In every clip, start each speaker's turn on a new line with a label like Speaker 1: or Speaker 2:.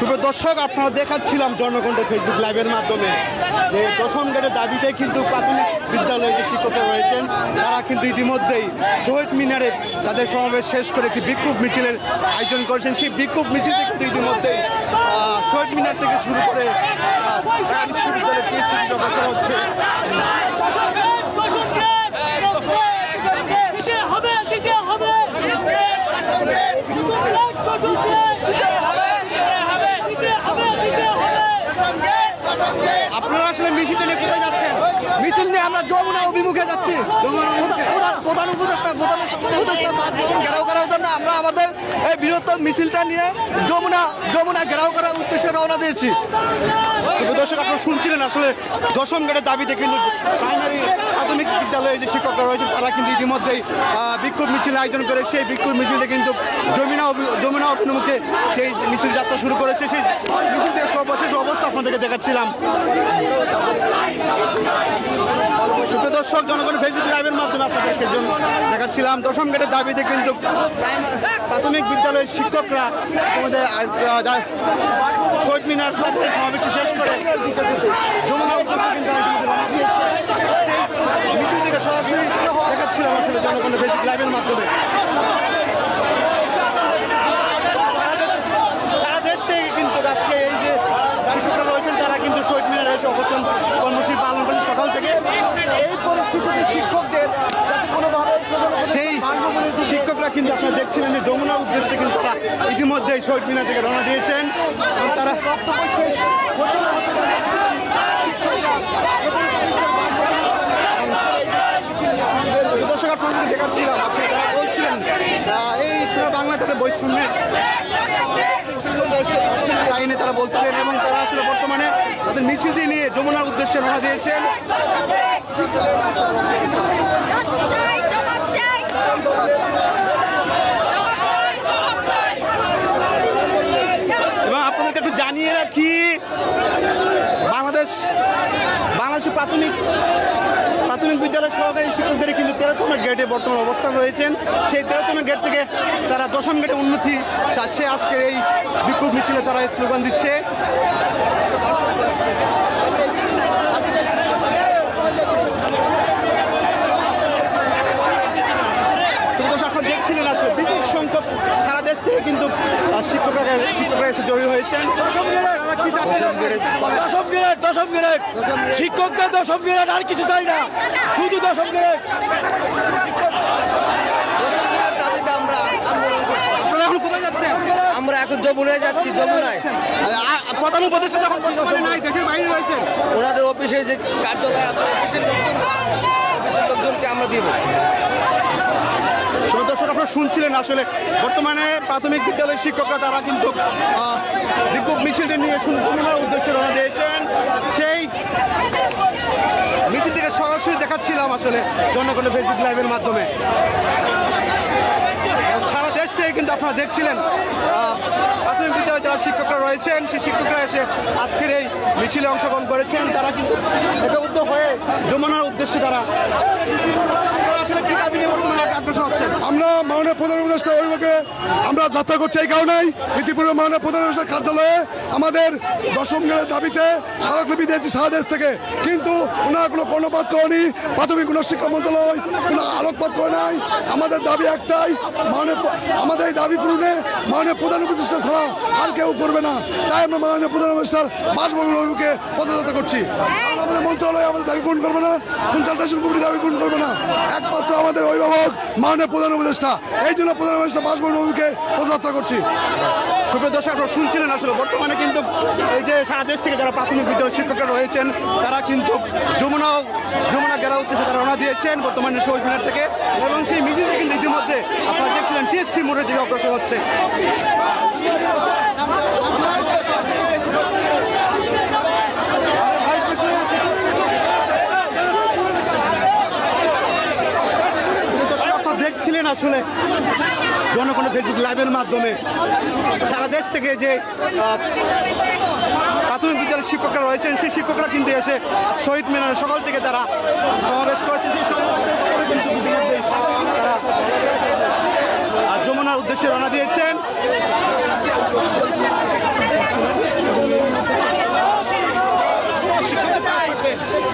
Speaker 1: শুভ দর্শক আপনারা দেখাচ্ছিলাম জনকণ্ঠ ফেসবুক লাইভের মাধ্যমে যে দশম গেটের দাবিতে কিন্তু প্রাথমিক বিদ্যালয়ে যে শিক্ষকরা রয়েছেন, তারা কিন্তু ইতিমধ্যেই শহীদ মিনারে তাদের সমাবেশ শেষ করে একটি বিক্ষোভ মিছিলের আয়োজন করেছেন। সেই বিক্ষোভ মিছিলটি কিন্তু ইতিমধ্যেই শহীদ মিনার থেকে শুরু করে বিশ্ববিদ্যালয়ের বসা হচ্ছে আপনারা আসলে মিছিলটা নিয়ে কোথায় যাচ্ছেন?
Speaker 2: মিছিল নিয়ে আমরা যমুনা অভিমুখে যাচ্ছি। প্রধান- উপদেষ্টা প্রধান উপদেষ্টা ঘেরাও করার জন্য আমরা আমাদের এই বৃহত্তম মিছিলটা নিয়ে যমুনা যমুনা ঘেরাও করার উদ্দেশ্যে রওনা দিয়েছি।
Speaker 1: দর্শক আপনারা শুনছিলেন আসলে দশম গেটের দাবিতে কিন্তু প্রাইমারি প্রাথমিক বিদ্যালয়ে যে শিক্ষকরা রয়েছে তারা কিন্তু ইতিমধ্যেই বিক্ষোভ মিছিল আয়োজন করে সেই বিক্ষোভ মিছিলে কিন্তু যমুনা যমুনা অভিমুখে সেই মিছিল যাত্রা শুরু করেছে। সেই মিছিল থেকে সর্বশেষ আপনাদেরকে দেখাচ্ছিলাম। সুপ্রিয় দর্শক, জনগণ ফেসবুক লাইভের মাধ্যমে আপনাদেরকে দেখাচ্ছিলাম। দশম গেটের দাবিতে কিন্তু প্রাথমিক বিদ্যালয়ের শিক্ষকরা আমাদের শহীদ মিনার সাথে সমাবেশটি শেষ করে মিছিল থেকে সরাসরি দেখাচ্ছিলাম আসলে জনগণের ফেসবুক লাইভের মাধ্যমে সারা দেশ- সারা দেশ থেকে কিন্তু আজকে এই যে শিক্ষকরা রয়েছেন তারা কিন্তু এসে অবস্থান কর্মসূচি পালন করছে সকাল থেকে। এই পরিস্থিতিতে শিক্ষকদের যাতে কোনোভাবে সেই শিক্ষকরা কিন্তু আপনারা দেখছিলেন যে যমুনার উদ্দেশ্যে কিন্তু তারা ইতিমধ্যে শহীদ মিনার থেকে রওনা দিয়েছেন। তারা দর্শক আপনাদেরকে দেখাচ্ছিলাম আপনি যারা বলছিলেন আহ, এই বাংলা বৈষম্যের তারা বলছিলেন এবং তারা আসলে বর্তমানে তাদের মিছিলটি নিয়ে যমুনার উদ্দেশ্যে রওনা দিয়েছেন। এবং আপনাদেরকে একটু জানিয়ে রাখি, বাংলাদেশ, বাংলাদেশের প্রাথমিক প্রাথমিক বিদ্যালয় সহকারী শিক্ষকদের কিন্তু তেরোতম গেটে বর্তমান অবস্থান রয়েছেন। সেই তেরোতম গেট থেকে তারা দশম গেটে উন্নতি চাচ্ছে। আজকের এই বিক্ষোভ মিছিলে তারা স্লোগান দিচ্ছে। দেখছিলেন আসলে বিপুল সংখ্যক সারা দেশ থেকে কিন্তু শিক্ষকরা শিক্ষকরা এসে জড়িত হয়েছেন?
Speaker 2: দশম গ্রেড দশম গ্রেড শিক্ষকদের দশম গ্রেড আর কিছু চাই না। শুধু দশম গ্রেড আমরা এখন যমুনায় যাচ্ছি যমুনায়।
Speaker 1: প্রধান উপদেষ্টা যখন বর্তমানে নাই দেশের বাইরে
Speaker 2: ওনাদের অফিসে যে কার্যালয় আছে অফিসের লোকজনকে আমরা দিব।
Speaker 1: দর্শক আপনারা শুনছিলেন আসলে বর্তমানে প্রাথমিক বিদ্যালয়ের শিক্ষকরা তারা কিন্তু বিক্ষোভ মিছিলটি নিয়ে সুন্দর উদ্দেশ্যে রওনা দিয়েছেন। সেই মিছিল থেকে সরাসরি দেখাচ্ছিলাম আসলে জনগণের ফেসবুক লাইভের মাধ্যমে। সারা দেশ থেকে কিন্তু আপনারা দেখছিলেন প্রাথমিক বিদ্যালয়ে যারা শিক্ষকরা রয়েছেন, সেই শিক্ষকরা এসে আজকের এই মিছিলে অংশগ্রহণ করেছেন। তারা কিন্তু একবদ্ধ হয়ে যমুনার উদ্দেশ্যে তারা
Speaker 3: আমরা মাননীয় প্রধান উপদেষ্টা অভিমুখে আমরা যাত্রা করছি এই কারণেই। ইতিপূর্বে মাননীয় প্রধান উপদেষ্টার কার্যালয়ে আমাদের দশম গ্রেডের দাবিতে স্মারকলিপি দিয়েছি সারা দেশ থেকে। কিন্তু ওনার কোনো কর্ণপাত করেনি, প্রাথমিক কোনো শিক্ষা মন্ত্রণালয় কোনো আলোকপাত করে নাই। আমাদের দাবি একটাই, মাননীয় আমাদের এই দাবি পূরণে মাননীয় প্রধান উপদেষ্টা ছাড়া আর কেউ করবে না। তাই আমরা মাননীয় প্রধান উপদেষ্টার বাসভবন অভিমুখে পদযাত্রা করছি। আমাদের মন্ত্রণালয় আমাদের দাবি পূরণ করবে না কনসালটেশন কমিটি দাবি পূরণ করবে না। একমাত্র আমাদের অভিভাবক, মাননীয় প্রধান উপদেষ্টা। এই জন্য প্রধান উপদেষ্টা বাসভবন অভিমুখে পদযাত্রা করছি।
Speaker 1: সুপ্রিয় দর্শক, আপনারা শুনছিলেন আসলে, বর্তমানে কিন্তু এই যে সারা দেশ থেকে যারা প্রাথমিক বিদ্যালয়ের শিক্ষকরা রয়েছেন, তারা কিন্তু যমুনা যমুনা গেরা উদ্দেশ্যে তারা রওনা দিয়েছেন বর্তমানে শহীদ মিনার থেকে। এবং সেই মিছিলটি কিন্তু ইতিমধ্যে আপনারা দেখছিলেন টিএসসি মোড়ের দিকে অগ্রসর হচ্ছে। আসলে জনগণ ফেসবুক লাইভের মাধ্যমে সারা দেশ থেকে যে প্রাথমিক বিদ্যালয়ের শিক্ষকরা রয়েছেন, সেই শিক্ষকরা কিন্তু এসে শহীদ মিনার সকাল থেকে তারা সমাবেশ করেছেন। তারা যমুনার উদ্দেশ্যে রওনা দিয়েছেন।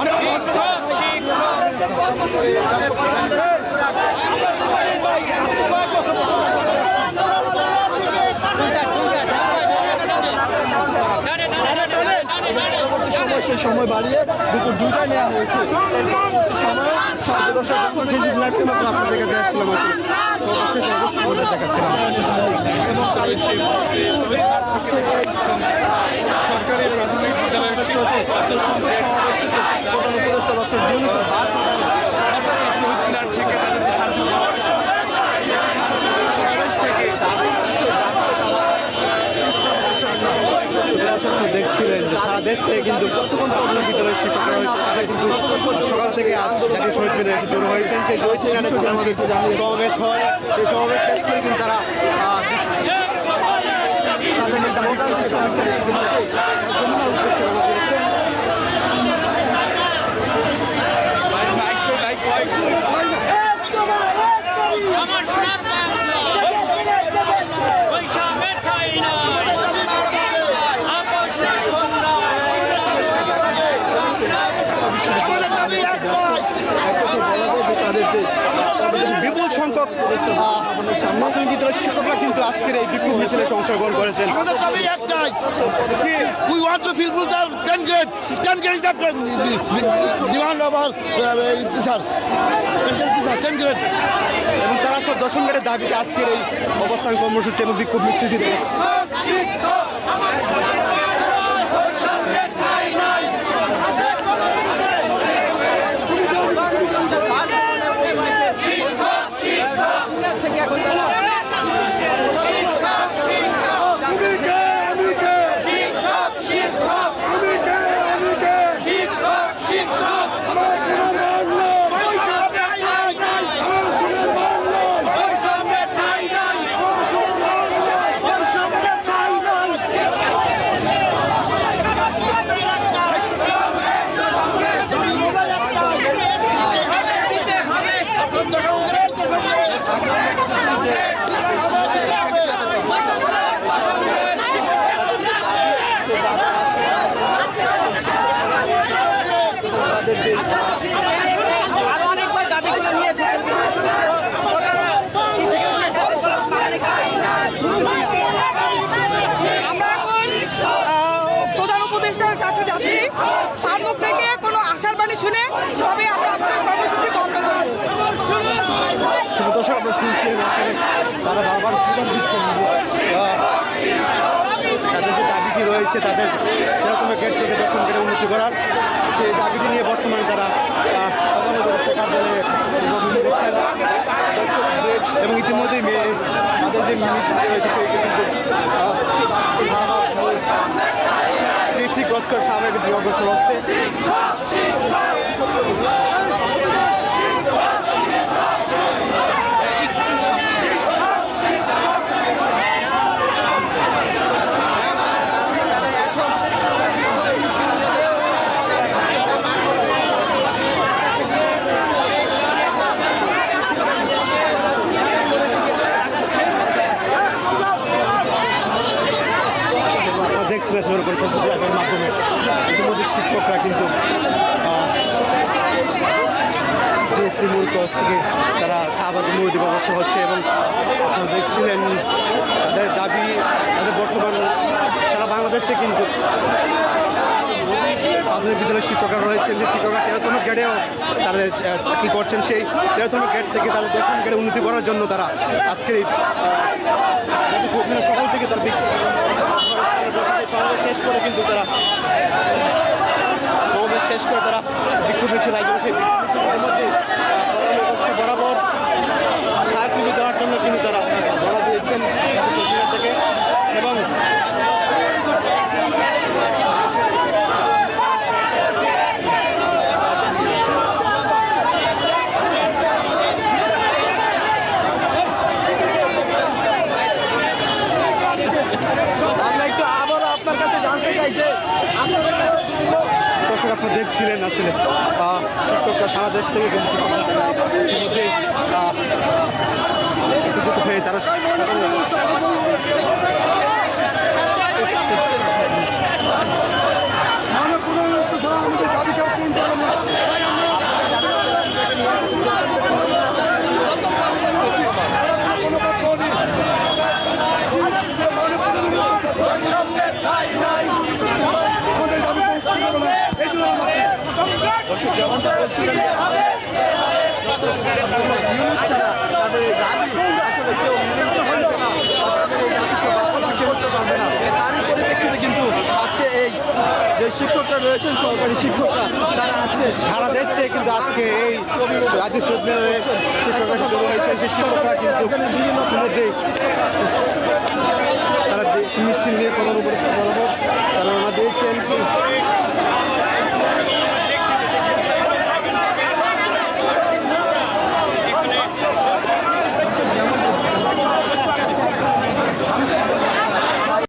Speaker 2: অনেক সময় বাড়িয়ে দুপুর দুইটায় নেওয়া হয়েছে সময়
Speaker 1: আপনাদের কাছে আসছিলাম আসলে তো অবস্থা আমাদের দেখাচ্ছিলাম
Speaker 4: সরকারি প্রাথমিক বিদ্যালয়ের শিক্ষক প্রধান উপদেষ্টা ডক্টর ইউনূস সরকারি শহীদ মিনার থেকে তাদের যে শান্তি সমাবেশ থেকে
Speaker 1: দেখছিলেন যে সারা দেশ থেকে কিন্তু বিদ্যালয়ের শিক্ষকরা রয়েছে তারা কিন্তু সকাল থেকে আজ জাতীয় শহীদ মিনারে এসে জড়ো হয়েছেন। সেই মিনারে কিন্তু আমাদের সমাবেশ হয়। সেই সমাবেশ শেষ করে কিন্তু তারা তাদের যে দাবিটা রয়েছে, যমুনার উদ্দেশ্যে রওনা দিয়েছেন।
Speaker 5: আমার সোনার বাংলা বৈষম্যের ঠাই না আপোষের
Speaker 1: তাদের যে তাদের যে আহ, মাধ্যমিক বিদ্যালয়ের শিক্ষকরা কিন্তু আজকের এই বিক্ষোভ মিছিলে অংশগ্রহণ করেছেন।
Speaker 6: আমাদের দাবি একটাই we want to people the ten grade ten grade the demand of our teachers ten grade
Speaker 1: এবং তারা সব দশম গ্রেডের দাবিতে আজকের এই অবস্থান কর্মসূচি এবং বিক্ষোভ মিছিলটি
Speaker 7: প্রধান উপদেষ্টার কাছে যাচ্ছি। তার মুখ থেকে কোনো আশার বাণী শুনে তবে আমরা আমাদের কর্মসূচি বন্ধ করব।
Speaker 1: তারা বারবার স্লোগান দিচ্ছেন যে, আহ, তাদের যে দাবিটি রয়েছে তাদের সেরকম গেট থেকে দর্শন গেটে উন্নতি করার। সেই দাবিটি নিয়ে বর্তমানে তারা এবং ইতিমধ্যেই মেয়ে, তাদের যে মিছিল রয়েছে সেইটি কিন্তু কৃষি করে সামনে অগ্রসর হচ্ছে আপনারা দেখছিলেন সেরকম ফেসবুক লাইভের মাধ্যমে ইতিমধ্যে শিক্ষকরা কিন্তু কলেজ থেকে তারা শাহবাগ দিকে অবশ্য হচ্ছে এবং আপনারা দেখছিলেন তাদের দাবি, তাদের বর্তমান সারা বাংলাদেশে কিন্তু প্রাথমিক বিদ্যালয়ের শিক্ষকরা রয়েছেন, যে শিক্ষকরা তেরোতম গ্রেডেও তাদের চাকরি করছেন, সেই তেরোতম গ্রেড থেকে তাদের দশম গ্রেডে উন্নতি করার জন্য তারা আজকের এই সকাল থেকে তার শেষ করে কিন্তু তারা সমাবেশ শেষ করে তারা বিক্ষোভ মিছিল আয়োজন সেই বিক্ষোভ মিছিলের মধ্যে আহ, প্রধান উপদেষ্টা বরাবর ছায়াপৃথি দেওয়ার জন্য কিন্তু তারা ধরা দিয়েছেন কুচবিহার থেকে এবং
Speaker 2: আমরা একটু আবারও আপনার কাছে জানতে চাই যে আপনাদের কাছে বিভিন্ন
Speaker 1: দেখছিলেন আসলে। শিক্ষকরা সারা দেশ থেকে কিন্তু শিক্ষকরা হয়ে তারা
Speaker 3: মানব প্রধান ছাড়া আমাদের দাবি কেউ পূরণ করবে না
Speaker 1: যেমনটা বলছিলেন যে ইউনুস ছাড়া তাদের দাবি আসলে কেউ পারবে না বা তাদের এই দাবিকে বাস্তবায়ন করতে পারবে না তারই পরিপ্রেক্ষিতে কিন্তু আজকে এই যে শিক্ষকরা রয়েছেন সরকারি শিক্ষকরা তারা আজকে সারা দেশ থেকে কিন্তু আজকে এই জাতীয় সম্মেলনে শিক্ষকরা কিন্তু রয়েছে সেই শিক্ষকরা কিন্তু তারা মিছিল নিয়ে প্রধান উপদেষ্টা বরাবর তারা ওনারা